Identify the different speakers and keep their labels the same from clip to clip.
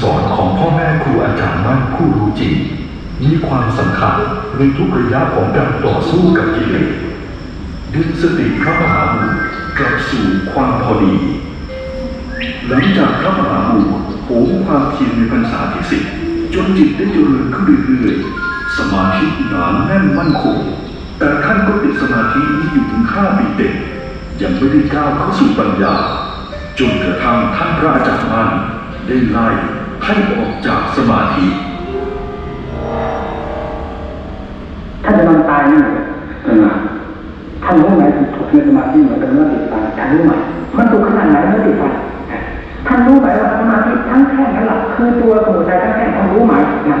Speaker 1: ำสอนของพ่อแม่ครูอาจารย์มั่นผู้รู้จริงมีความสำคัญในทุกระยะของการต่อสู้กับกิเลสดึงสติพระมหาบุตรกลับสู่ความพอดี หลังจากพระมหาบุตรโหมความเพียรในพรรษาที่สิบจนจิตได้เจริญขึ้นเรื่อยๆ สมาธิหนาแน่นมั่นคง แต่ท่านก็ติดสมาธินี้อยู่ถึงห้าปีเต็มยังไม่ได้ก้าวเข้าสู่ปัญญา จนกระทั่งท่านพระอาจารย์มั่นได้ไล่ ให้ออกจากสมาธิ
Speaker 2: ท่านจะนอนตายนี่เออท่านรู้ไหมถูกในสมาธิเหมือนกับเมื่อติดตาท่านรู้ไหมมันถูกขนาดไหนเมื่อติดตาท่านรู้ไหมว่าสมาธิทั้งแท่งนั้นหลักคือตัวสมุทัยทั้งแท่งท่านรู้ไหมนะ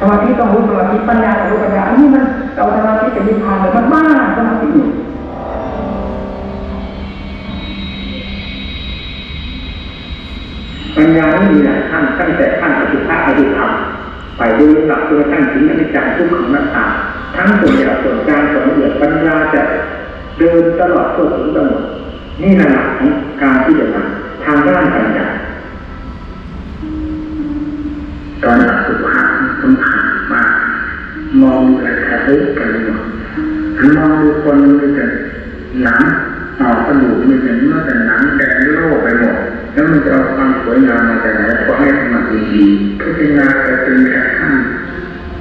Speaker 2: สมาธิต้องรู้สมาธิปัญญาต้องรู้ปัญญาอันนี้มันเอาสมาธิเป็นนิพพานเลยมันบ้าสมาธิอยู่ ปัญญาไม่มีหลายขั้นตั้งแต่ขั้นอสุภะอสุธรรมไปดูหลักตัวขั้นถึงอนิจจังทุกขังนัตตาทั้งส่วนใหญ่ส่วนกลางส่วนละเอียดปัญญาจะเดินตลอดทั่วถึงตลอดนี่แหละลักของการที่จะทำทางด้านปัญญาตอนหลักสุภาพสำคัญมากมองอะไรเฮ้ยกันหมดมองดูคนมีแต่หนังหอกระดูกมีแต่เนื้อแต่หนังแดงโล่ไปหมด แล้วมันจะเอาความสวยงามมาจากไหนก็ให้สมาธิดีพิจารณาแต่เป็นแค่ขั้น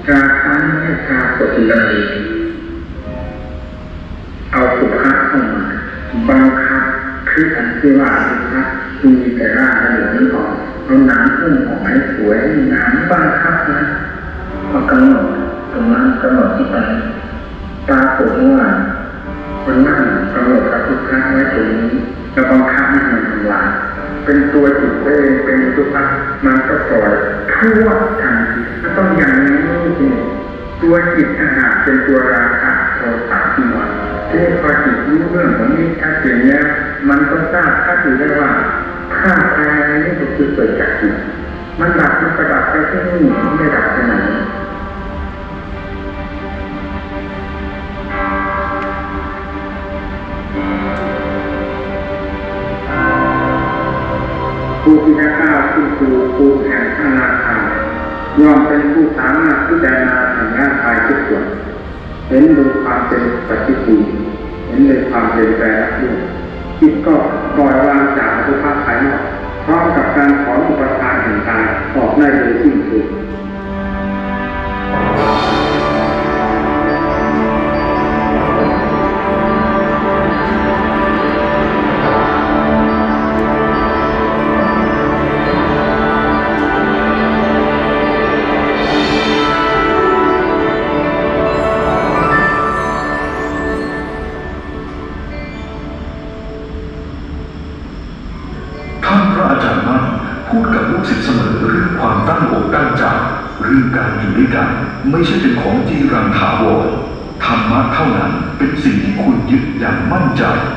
Speaker 2: การคั้นให้ชาปฏิเลยเอาสุภาพเข้ามาบังคับคืออันที่ว่าสุภาพมีแต่ร่างกระดูกนี้ก่อนเอาหนังหุ้มออกให้สวยนังบังคับนะพอกำหนดตรงนั้นกำหนดที่ไปปรากฏว่าคนนั่งกำหนดกับทุกครั้งไว้ตรงนี้แล้วบังคับให้มันทำลาย เป็นตัวจิตเองเป็นสุภาพมันก็ปล่อยทั่วทันทีก็ต้องอย่างนี้จริงตัวจิตอาหารเป็นตัวราคะโทสะที่มันที่พอจิตรู้เรื่องของนี้ชัดเจนแล้วมันก็ทราบชัดอยู่ได้ว่าข้าภายในนี้ก็คือเกิดจากจิตมันดับมันกระดับไปที่นี่ไม่ดับไปไหน ผู้ที่ได้ข้าวขึ้นสู่ภูมิแห่งพระนาคาย่อมเป็นผู้สามารถพิจารณาทางร่างกายทุกส่วนเห็นดูความเป็นปฏิปูเห็นในความเป็นแปรรูปจิตก็ปล่อยวางจากสุภาพภายนอกพร้อมกับการถอนอุปทานแห่งกายออกได้โดยสิ้นเชิ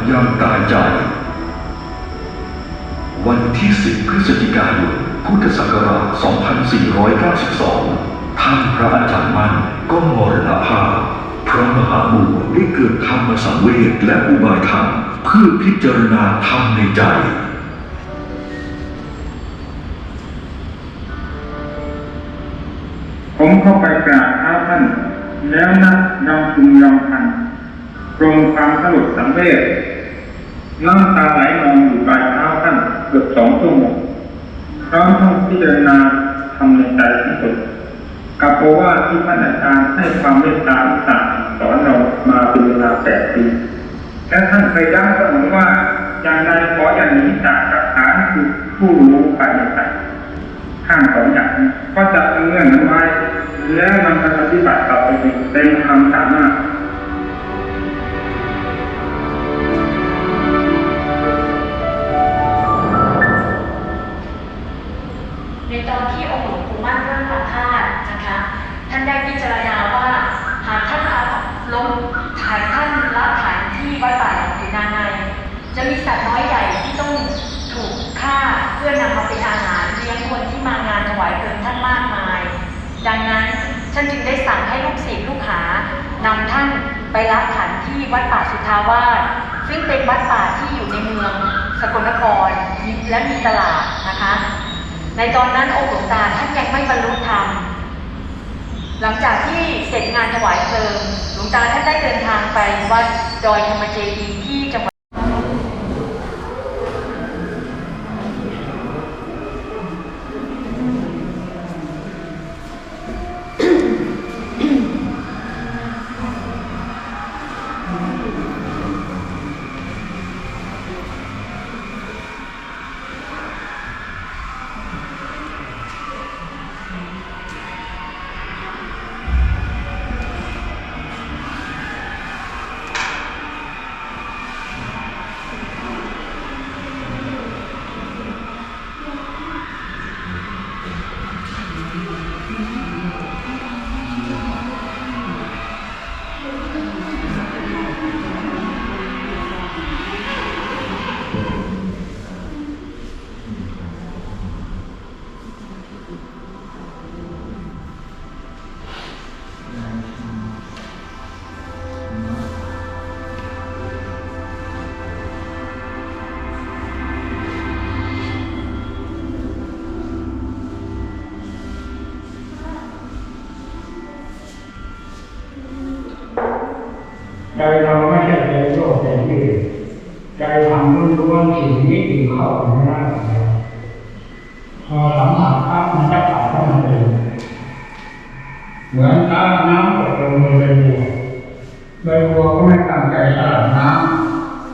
Speaker 1: อย่างตายใจ วันที่ 10 พฤศจิกายน พุทธศักราช 2492 ท่านพระอาจารย์มั่นก็มรณภาพ พระมหาบุตรได้เกิดธรรมสังเวชและอุบายธรรม เพื่อพิจารณาธรรมในใจ
Speaker 3: ผมเข้าไปกราบเท้าท่าน แล้วนะยอมพึงยอมพันปรงความสลดสังเวช น้ำตาไหลนองอยู่ปลายเท้าท่านเกือบสองชั่วโมงพร้อมทั้งพิจารณาทำในใจที่สุดกับโอวาที่ท่านอาจารย์ให้ความเมตตาต่าห์สอนเรามาเป็นเวลาแปดปีและท่านเคยย้ำเสมอว่าอย่างใดขออย่างนี้จากหลักฐานคือผู้รู้ภายในใจข้างสองอย่างก็จะเอาเงื่อนไว้แล้วนำไปปฏิบัติต่อไปเองเต็มความสามารถ
Speaker 4: ตอนที่องค์หลวงปู่มั่นเริ่มอาพาธนะคะ ท่านได้พิจารณาว่าหากท่านอาล้มถ่ายท่านละฐานที่วัดป่าหลวงปู่นาในจะมีสัตว์น้อยใหญ่ที่ต้องถูกฆ่าเพื่อนำมาเป็นอาหารเลี้ยงคนที่มางานถวายเพลิงท่านมากมาย ดังนั้นท่านจึงได้สั่งให้ลูกศิษย์ลูกหานำท่านไปรับขันที่วัดป่าสุทาวาสซึ่งเป็นวัดป่าที่อยู่ในเมืองสกลนครและมีตลาดนะคะ ในตอนนั้นองค์หลวงตาท่านยังไม่บรรลุธรรม หลังจากที่เสร็จงานถวายเพลิงหลวงตาท่านได้เดินทางไปวัดดอยธรรมเจดีที่
Speaker 5: เราไม่ใช่ใจโลภใจที่ใจทำล้วนสิ่งนี้ถึงเข้าไปในร่างกายเราพอสัมผัสปั๊บมันจะผ่านเข้ามาเองเหมือนน้ำน้ำตกลงในใบบัวใบบัวก็ไม่ตั้งใจสลัดน้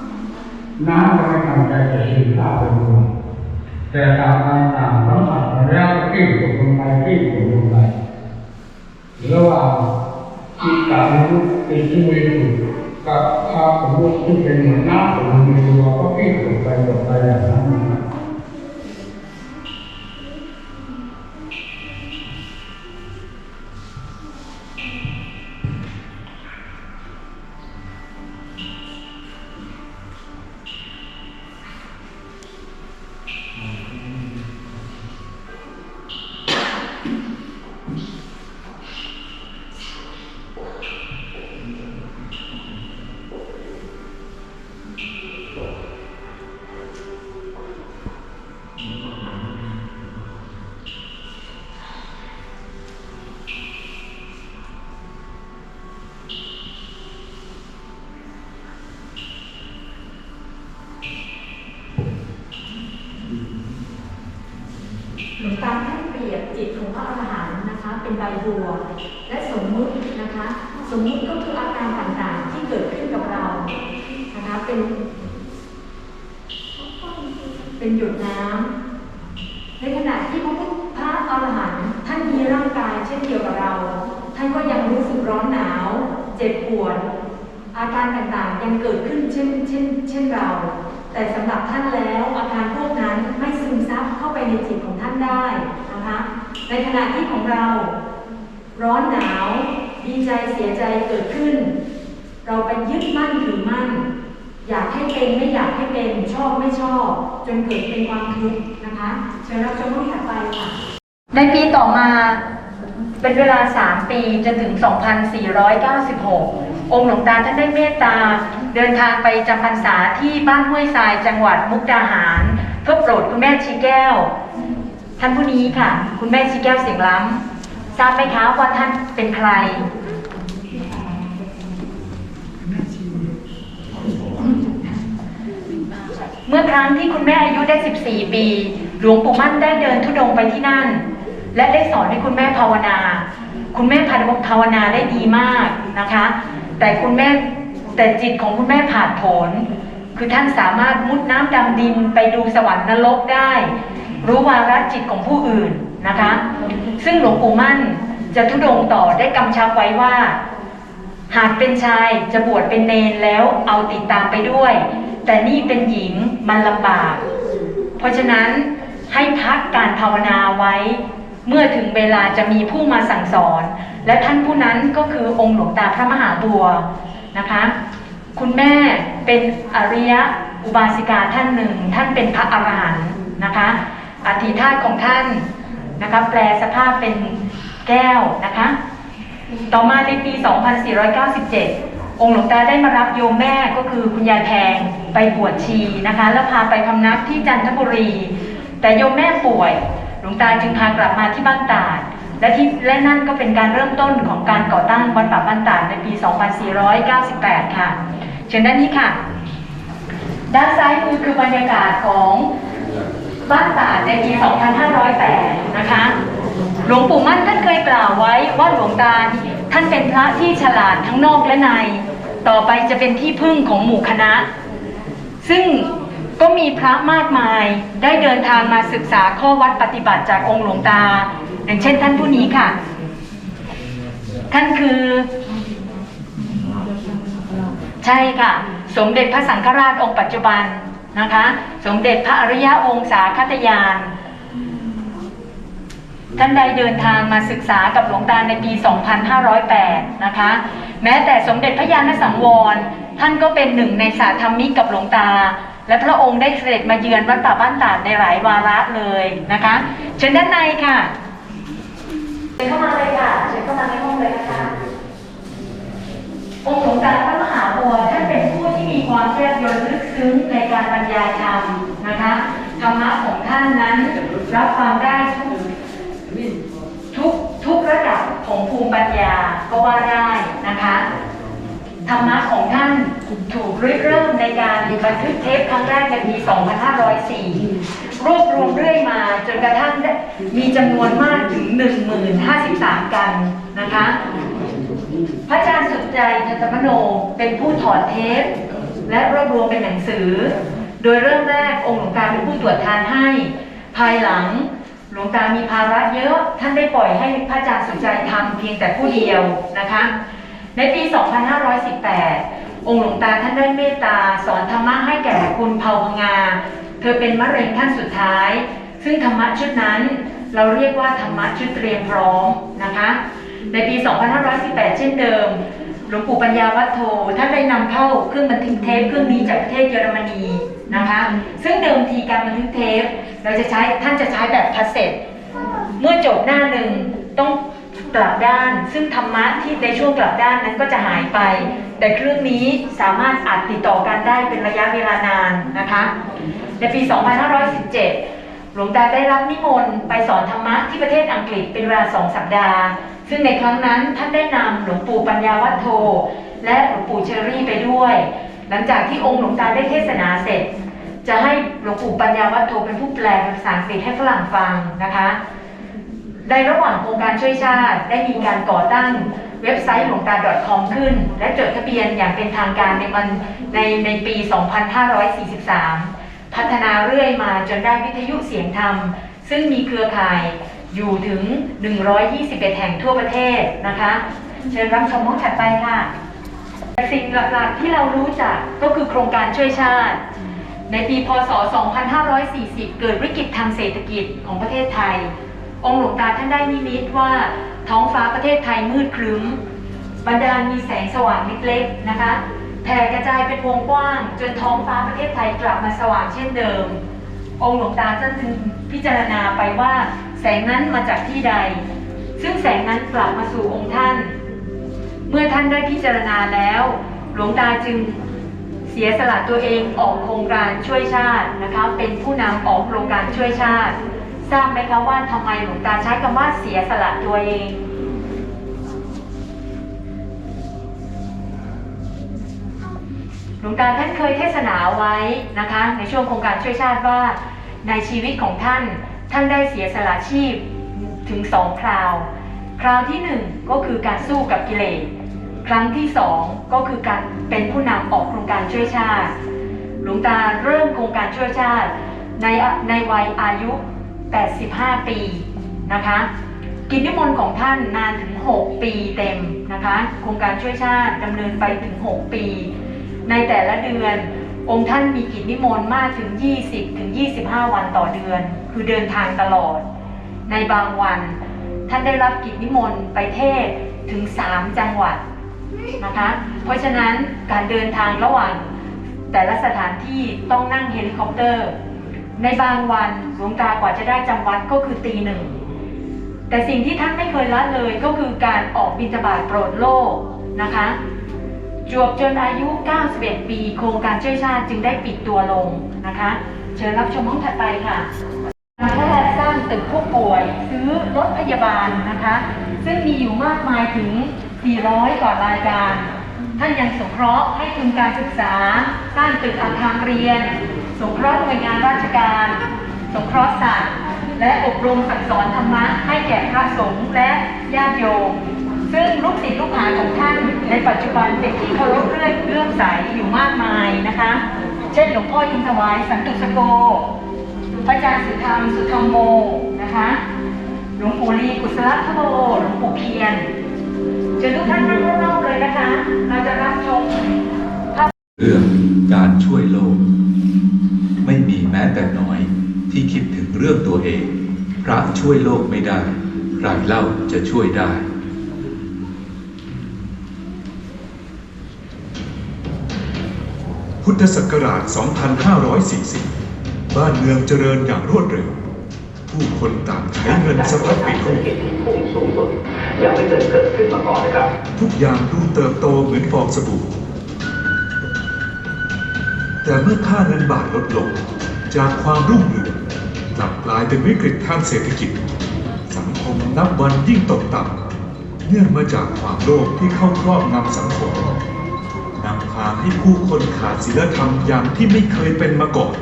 Speaker 5: ำน้ำก็ไม่ตั้งใจจะซึมซาบใบบัวแต่ต่างกันต่างสัมผัสแล้วก็กิ้งตกลงไปกิ้งตกลงไประหว่างจิตตานุเป็นที่มืออยู่ กับภาพ ใบบั
Speaker 4: ว และสมมุตินะคะ สมมุติก็คืออาการต่างๆที่เกิดขึ้นกับเรานะคะเป็นเป็นหยดน้ำในขณะที่พระพุทธพระอรหันต์ท่านมีร่างกายเช่นเดียวกับเรา ท่านก็ยังรู้สึกร้อนหนาว เจ็บปวด อาการต่างๆยังเกิดขึ้นเช่นเช่นเช่นเรา แต่สำหรับท่านแล้วอาการพวกนั้นไม่ซึมซับเข้าไปในจิตของท่านได้นะคะ ในขณะที่ของเรา ร้อนหนาว ดีใจเสียใจเกิดขึ้น เราไปยึดมั่นถือมั่น อยากให้เป็นไม่อยากให้เป็นชอบไม่ชอบ จนเกิดเป็นความทุกข์นะคะเชิญรับชมรูปถัดไปค่ะ ในปีต่อมาเป็นเวลา 3 ปีจนถึง 2496 องค์หลวงตาท่านได้เมตตา เดินทางไปจำพรรษาที่บ้านห้วยทรายจังหวัดมุกดาหาร เพื่อโปรดคุณแม่ชีแก้ว ท่านผู้นี้ค่ะ คุณแม่ชีแก้วเสียงล้ำ ทราบไหมคะว่าท่านเป็นใคร เมื่อครั้งที่คุณแม่อายุได้ 14 ปี หลวงปู่มั่นได้เดินทุดงไปที่นั่น และได้สอนให้คุณแม่ภาวนา คุณแม่ภาวนาได้ดีมากนะคะ แต่คุณแม่แต่จิตของคุณแม่ผ่านผล คือท่านสามารถมุดน้ำดำดินไปดูสวรรค์นรกได้ รู้วาระจิตของผู้อื่น นะคะ ซึ่งหลวงปู่มั่นจะทุดงต่อได้กำชับไว้ว่า หากเป็นชายจะบวชเป็นเนนแล้วเอาติดตามไปด้วย แต่นี่เป็นหญิงมันลำบาก เพราะฉะนั้นให้พักการภาวนาไว้ เมื่อถึงเวลาจะมีผู้มาสั่งสอน และท่านผู้นั้นก็คือองค์หลวงตาพระมหาบัวนะคะ คุณแม่เป็นอริยะอุบาสิกาท่านหนึ่ง ท่านเป็นพระอรหันต์นะคะอธิธาตของท่าน นะคะแปลสภาพเป็นแก้วนะคะ ต่อมาในปี 2497 องค์หลวงตาได้มารับโยมแม่ก็คือคุณยายแพงไปบวชชีนะคะ แล้วพาไปพำนักที่จันทบุรี แต่โยมแม่ป่วย หลวงตาจึงพากลับมาที่บ้านตาดและที่และนั่นก็เป็นการเริ่มต้นของการก่อตั้งวัดป่าบ้านตาดในปี 2498 ค่ะ เชิญด้านนี้ค่ะ ด้านซ้ายมือคือบรรยากาศของ บ้านตาดในปี 2508 นะคะ หลวงปู่มั่นท่านเคยกล่าวไว้ว่าหลวงตาท่านเป็นพระที่ฉลาดทั้งนอกและใน ต่อไปจะเป็นที่พึ่งของหมู่คณะ ซึ่งก็มีพระมากมายได้เดินทางมาศึกษาข้อวัดปฏิบัติจากองค์หลวงตา อย่างเช่นท่านผู้นี้ค่ะ ท่านคือ ใช่ค่ะ สมเด็จพระสังฆราชองค์ปัจจุบัน นะคะ สมเด็จพระอริยะองค์สาคัตยาน ท่านใดเดินทางมาศึกษากับหลวงตาในปี 2508 นะคะ แม้แต่สมเด็จพระญาณสังวร ท่านก็เป็นหนึ่งในสาธรรมิกกับหลวงตา และพระองค์ได้เสด็จมาเยือนวัดป่าบ้านตาดในหลายวาระเลยนะคะเชิญด้านในค่ะเชิญเข้ามาเลยค่ะเชิญเข้ามาในห้องเลยนะคะองค์หลวงตาพระมหาบัวท่านเป็นผู้ที่มีความแยบยลลึกซึ้งใน การบรรยายธรรมนะคะธรรมะของท่านนั้นรับฟังได้ทุกทุกทุกระดับของภูมิปัญญาก็ว่าได้นะคะธรรมะของท่านถูกริเริ่มในการบันทึกเทปครั้งแรกในปี 2504 รวบรวมเรื่อยมาจนกระทั่งมีจำนวนมากถึง 10,053 กันนะคะ พระอาจารย์สุดใจทัตมโนเป็นผู้ถอดเทป และรวบรวมเป็นหนังสือ โดยเริ่มแรกองค์หลวงตาเป็นผู้ตรวจทานให้ ภายหลังหลวงตามีภาระเยอะ ท่านได้ปล่อยให้พระอาจารย์สุใจทำเพียงแต่ผู้เดียวนะคะ ในปี 2518 องค์หลวงตาท่านได้เมตตาสอนธรรมะให้แก่คุณเผาพงา เธอเป็นมะเร็งขั้นสุดท้าย ซึ่งธรรมะชุดนั้นเราเรียกว่าธรรมะชุดเตรียมพร้อมนะคะ ในปี 2518 เช่นเดิม หลวงปู่ปัญญาวัฒโธท่านได้นำเข้าเครื่องบันทึกเทปเครื่องนี้จากประเทศเยอรมนีนะคะ ซึ่งเดิมทีการบันทึกเทป เราจะใช้ท่านจะใช้แบบคาสเซ็ตเมื่อจบหน้าหนึ่งต้องกลับด้าน ซึ่งธรรมะที่ในช่วงกลับด้านนั้นก็จะหายไป แต่เครื่องนี้สามารถอัดติดต่อกันได้เป็นระยะเวลานานนะคะ ในปี 2517 หลวงตาได้รับนิมนต์ไปสอนธรรมะที่ประเทศอังกฤษเป็นเวลาสองสัปดาห์ ซึ่งในครั้งนั้นท่านได้นำหลวงปู่ปัญญาวัฒโธ และหลวงปู่เชอรี่ไปด้วย หลังจากที่องค์หลวงตาได้เทศนาเสร็จ จะให้หลวงปู่ปัญญาวัฒโธเป็นผู้แปลภาษาอังกฤษให้ฝรั่งฟังนะคะ ในระหว่างโครงการช่วยชาติได้มีการก่อตั้งเว็บไซต์หลวงตา .com ขึ้น และจดทะเบียนอย่างเป็นทางการในวันในในปี 2543 พัฒนาเรื่อยมาจนได้วิทยุเสียงธรรม ซึ่งมีเครือข่าย อยู่ถึง 121 แห่งทั่วประเทศนะคะ เชิญรับชมห้องถัดไปค่ะ สิ่งหลักๆที่เรารู้จักก็คือโครงการช่วยชาติ ในปีพศ 2540 เกิดวิกฤตทางเศรษฐกิจของประเทศไทย องค์หลวงตาท่านได้นิมิตว่าท้องฟ้าประเทศไทยมืดครึ้มบรรดาลมีแสงสว่างเล็กๆนะคะแผ่กระจายเป็นวงกว้าง จนท้องฟ้าประเทศไทยกลับมาสว่างเช่นเดิม องค์หลวงตาท่านจึงพิจารณาไปว่า แสงนั้นมาจากที่ใด ซึ่งแสงนั้นกลับมาสู่องค์ท่าน เมื่อท่านได้พิจารณาแล้ว หลวงตาจึงเสียสละตัวเองออกโครงการช่วยชาตินะคะ เป็นผู้นำออกโครงการช่วยชาติ ทราบไหมคะว่าทำไมหลวงตาใช้คำว่าเสียสละตัวเองหลวงตาท่านเคยเทศนาไว้นะคะ ในช่วงโครงการช่วยชาติว่าในชีวิตของท่าน ท่านได้เสียสละชีพถึงสองคราว คราวที่หนึ่งก็คือการสู้กับกิเลส ครั้งที่สองก็คือการเป็นผู้นำออกโครงการช่วยชาติ หลวงตาเริ่มโครงการช่วยชาติในในวัยอายุ 85 ปีนะคะ กิจนิมนต์ของท่านนานถึง 6 ปีเต็มนะคะ โครงการช่วยชาติดำเนินไปถึง 6 ปี ในแต่ละเดือน องค์ท่านมีกิจนิมนต์มากถึง 20 ถึง 25 วันต่อเดือน คือเดินทางตลอด ในบางวัน ท่านได้รับกิจนิมนต์ไปเทศถึง 3 จังหวัดนะคะ เพราะฉะนั้นการเดินทางระหว่างแต่ละสถานที่ต้องนั่งเฮลิคอปเตอร์ ในบางวันหลวงตากว่าจะได้จำวัดก็คือตีหนึ่ง แต่สิ่งที่ท่านไม่เคยละเลยก็คือการออกบิณฑบาตโปรดโลกนะคะ จวบจนอายุ 91 ปี โครงการช่วยชาติจึงได้ปิดตัวลงนะคะ เชิญรับชมห้องถัดไปค่ะการแพทย์สร้างตึกผู้ป่วย ซื้อรถพยาบาลนะคะ ซึ่งมีอยู่มากมายถึง 400 กว่ารายการ ท่านยังสงเคราะห์ให้ทุนการศึกษา สร้างตึกอาคารเรียน สงเคราะห์หน่วยงานราชการ สงเคราะห์สัตว์ และอบรมสั่งสอนธรรมะให้แก่พระสงฆ์และญาติโยม ซึ่งลูกศิษย์ลูกหาของท่านในปัจจุบันเป็นที่เคารพเลื่อเลื่อมใสอยู่มากมายนะคะ เช่นหลวงพ่ออินทวายสันตุสโก พระอาจารย์สุธรรมสุธรรมโมนะคะ หลวงปู่ลีกุศลทโลหลวงปู่เพียรเชิญทุกท่านนั่งรอบๆเลยนะคะ เราจะรับชมภาพ
Speaker 6: เรื่องการช่วยโลก ไม่มีแม้แต่น้อยที่คิดถึงเรื่องตัวเอง พระช่วยโลกไม่ได้ ใครเล่าจะช่วยได้
Speaker 7: พุทธศักราช 2540 บ้านเมืองเจริญอย่างรวดเร็ว ผู้คนต่างใช้เงินสะพัดไปทั่ว
Speaker 8: พุ่งสูงสุดยังไม่เคยเกิดขึ้นมาก่อนนะครับ
Speaker 7: ทุกอย่างดูเติบโตเหมือนฟองสบู่ แต่เมื่อค่าเงินบาทลดลง จากความรุ่งเรืองกลับกลายเป็นวิกฤตทางเศรษฐกิจ สังคมนับวันยิ่งตกต่ำเนื่องมาจากความโลภที่เข้าครอบงำสังคมนำพาให้ผู้คนขาดศีลธรรมอย่างที่ไม่เคยเป็นมาก่อน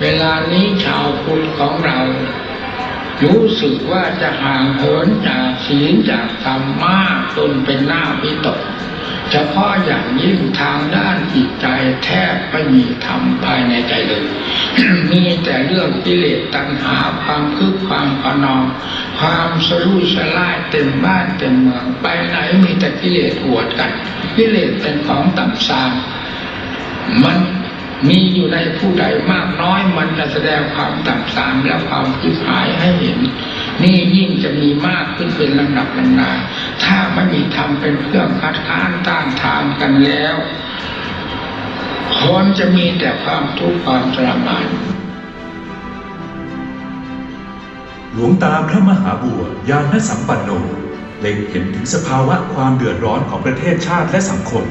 Speaker 9: เวลานี้ชาวพุทธของเรา รู้สึกว่าจะห่างเหินจากศีลจากธรรมมากจนเป็นหน้าพิตก เฉพาะอย่างยิ่งทางด้านจิตใจแทบไม่มีธรรมภายในใจเลย มีแต่เรื่องกิเลสตัณหาความคึกความขนอง ความสรุสลายเต็มบ้านเต็มเมืองไปไหนมีแต่กิเลสอวดกัน กิเลสเป็นของต่ำซามมันมีอยู่ในผู้ใดมากน้อยมันจะแสดงความต่ำสามและความคิดหายให้เห็น นี่ยิ่งจะมีมากขึ้นเป็นลำดับลำนา ถ้าไม่มีธรรมเป็นเครื่องคัดค้านต้านทานกันแล้วคนจะมีแต่ความทุกข์ความทรมาน
Speaker 7: หลวงตาพระมหาบัวยานสัมปันโนเล็งเห็นถึงสภาวะความเดือดร้อนของประเทศชาติและสังคม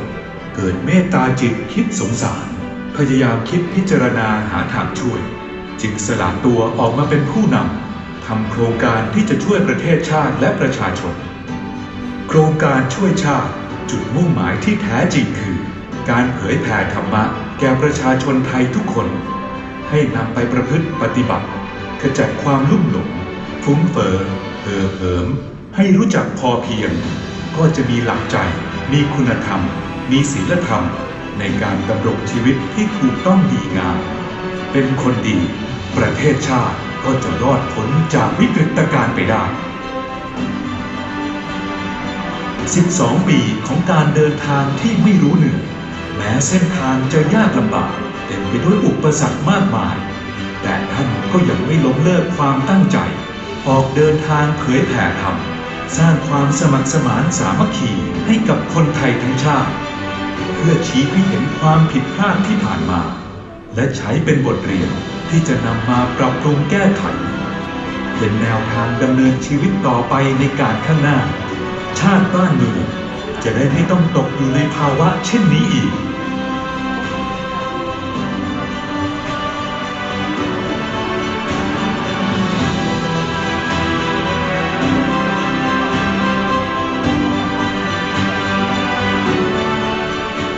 Speaker 7: เกิดเมตตาจิตคิดสงสาร พยายามคิดพิจารณาหาทางช่วย จึงสละตัวออกมาเป็นผู้นำทำโครงการที่จะช่วยประเทศชาติและประชาชน ครงการช่วยชาติ จุดมุ่งหมายที่แท้จริงคือ การเผยแผ่ธรรมะ แก่ประชาชนไทยทุกคน ให้นำไปประพฤติปฏิบัติ ขจัดความลุ่มหลงฟุ้งเฟ้อเห่อเหิม ให้รู้จักพอเพียง ก็จะมีหลักใจ มีคุณธรรม มีศีลธรรม ในการดำรงชีวิตที่ถูกต้องดีงาม เป็นคนดี ประเทศชาติก็จะรอดพ้นจากวิกฤตการณ์ไปได้ 12 ปีของการเดินทางที่ไม่รู้เหนื่อยแม้เส้นทางจะยากลำบากเต็มไปด้วยอุปสรรคมากมาย แต่ท่านก็ยังไม่ล้มเลิกความตั้งใจ ออกเดินทางเผยแผ่ธรรม สร้างความสมัครสมานสามัคคีให้กับคนไทยทั้งชาติ เพื่อชี้ให้เห็นความผิดพลาดที่ผ่านมา และใช้เป็นบทเรียนที่จะนำมาปรับปรุงแก้ไข เป็นแนวทางดำเนินชีวิตต่อไปในการข้างหน้า ชาติบ้านเมืองจะได้ไม่ต้องตกอยู่ในภาวะเช่นนี้อีก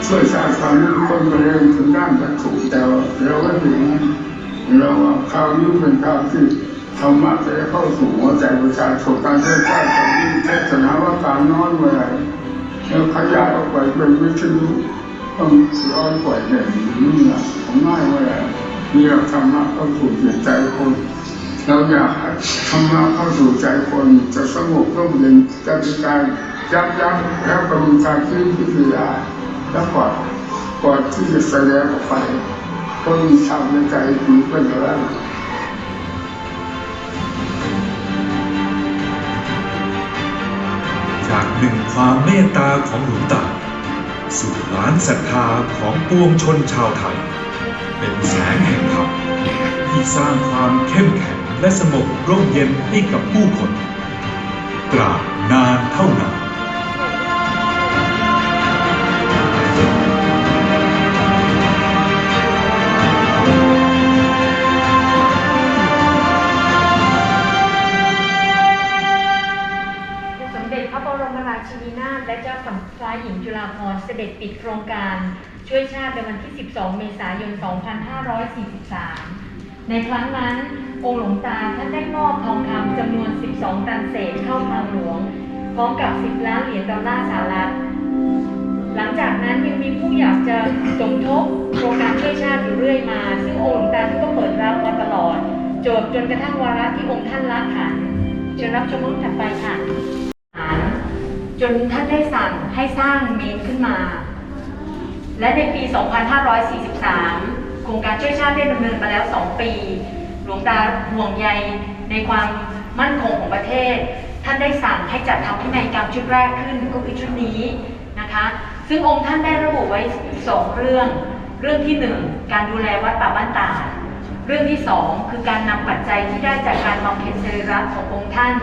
Speaker 2: ช่วยสร้างความรู้คนไปเรียนถึงด้านจักษุแต่ว่าเราก็ถึงเราว่าข่าวนี้เป็นข่าวที่ธรรมะจะเข้าสู่หัวใจประชาชนการเทศน์ชาติของนี้เทศนาว่าการนอนเมื่อไรแล้วขยายออกไปเป็นวิทยุต้องร้อยกว่าแห่งนี่แหละของง่ายเมื่อไรมีหลักธรรมะเข้าสู่จิตใจคนเราอยากธรรมะเข้าสู่ใจคนจะสงบร่มเย็นจะมีการยับยั้งแล้วก็มีการคิดพิจารณาแล้วก่อนก่อนที่จะแสดงออกไปก็มีธรรมในใจดีเป็นอย่างนั้น
Speaker 7: ดึงความเมตตาของหลวงตาสู่ล้านศรัทธาของปวงชนชาวไทย เป็นแสงแห่งธรรมที่สร้างความเข้มแข็งและสงบร่มเย็นให้กับผู้คนตราบนานเท่านาน ด็จปิดโค
Speaker 4: รงการช่วยชาติในวันที่ 12 เมษายน 2543 ในครั้งนั้น องค์หลวงตาท่านได้มอบทองคำจำนวน 12 ตันเศษเข้าทางหลวง พร้อมกับ 10 ล้านเหรียญดอลลาร์สหรัฐ หลังจากนั้นยังมีผู้อยากจะสมทบโครงการช่วยชาติอยู่เรื่อยมา ซึ่งองค์หลวงตาท่านก็เปิดรับมาตลอด จบจนกระทั่งวาระที่องค์ท่านละขันเชิญรับชมรูปถัดไปค่ะ จนท่านได้สั่งให้สร้างเมนขึ้นมา และในปี 2543 โครงการช่วยชาติได้ดำเนินมาแล้ว 2 ปี หลวงตาห่วงใยในความมั่นคงของประเทศ ท่านได้สั่งให้จัดทำพินัยกรรมชุดแรกขึ้นก็คือชุดนี้นะคะ ซึ่งองค์ท่านได้ระบุไว้สองเรื่อง เรื่องที่หนึ่งการดูแลวัดป่าบ้านตาดเรื่องที่สองคือการนำปัจจัยที่ได้จากการบำเพ็ญสรีระขององค์ท่าน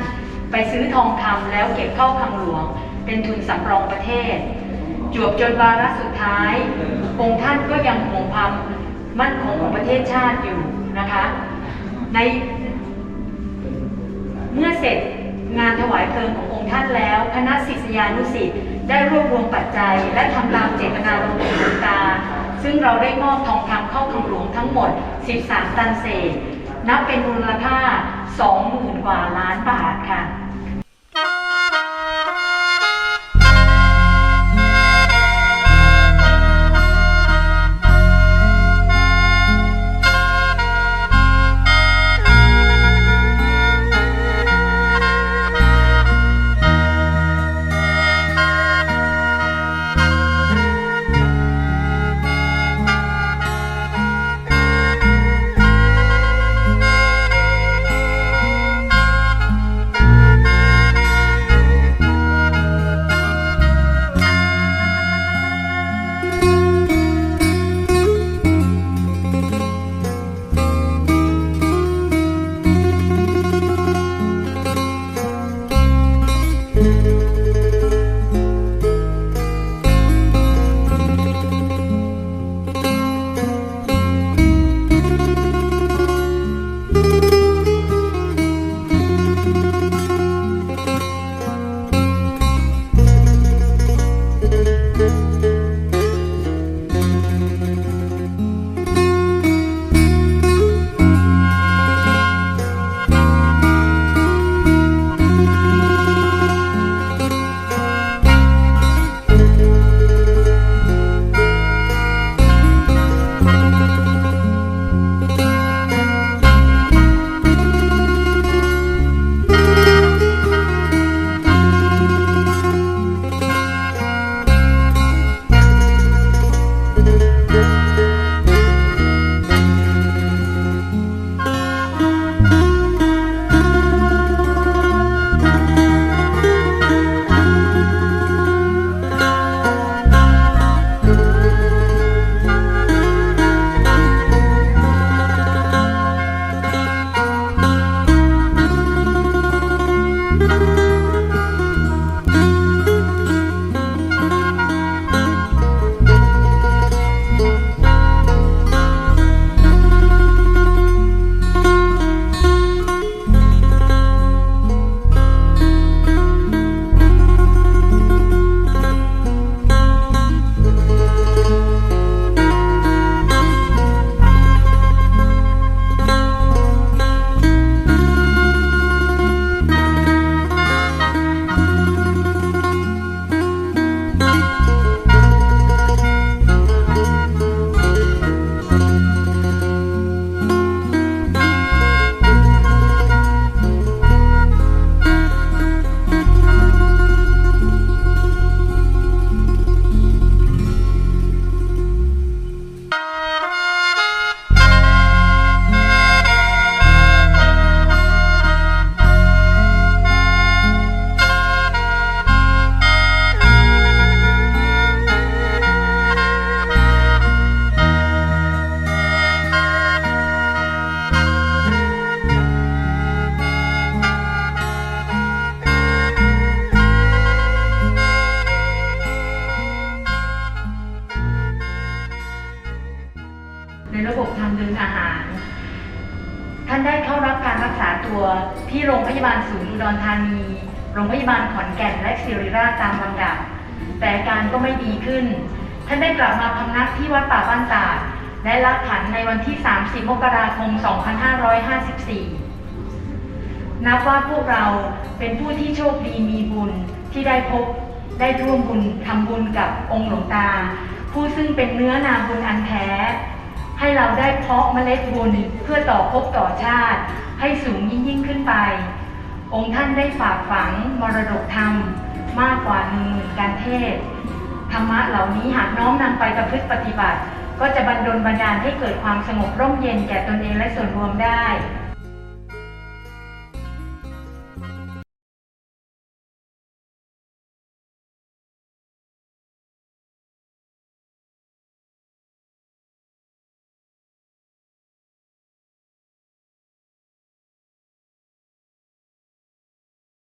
Speaker 4: ไปซื้อทองคำแล้วเก็บเข้าคลังหลวง เป็นทุนสำรองประเทศ จวบจนวาระสุดท้าย องค์ท่านก็ยังห่วงความมั่นคงของประเทศชาติอยู่นะคะ ในเมื่อเสร็จงานถวายเพลิงขององค์ท่านแล้ว คณะศิษยานุศิษย์ได้รวบรวมปัจจัย และทำตามเจตนารมณ์ของหลวงตา ซึ่งเราได้มอบทองคำเข้าคำหลวงทั้งหมด 13 ตันเศษ นับเป็นมูลค่า 20,000 กว่าล้านบาทค่ะ วัดป่าบ้านตาดและรับขันในวันที่ 30 มกราคม 2554 นับว่าพวกเราเป็นผู้ที่โชคดีมีบุญที่ได้พบได้ร่วมบุญทำบุญกับองค์หลวงตา ผู้ซึ่งเป็นเนื้อนาบุญอันแท้ ให้เราได้เพาะเมล็ดบุญเพื่อต่อภพต่อชาติ ให้สูงยิ่งยิ่งขึ้นไป องค์ท่านได้ฝากฝังมรดกธรรม มากกว่าหนึ่งหมื่นการเทศ ธรรมะเหล่านี้หากน้อมนำไปประพฤติปฏิบัติ ก็จะบรรดลบันดาลให้เกิดความสงบร่มเย็นแก่ตนเองและส่วนรวมได้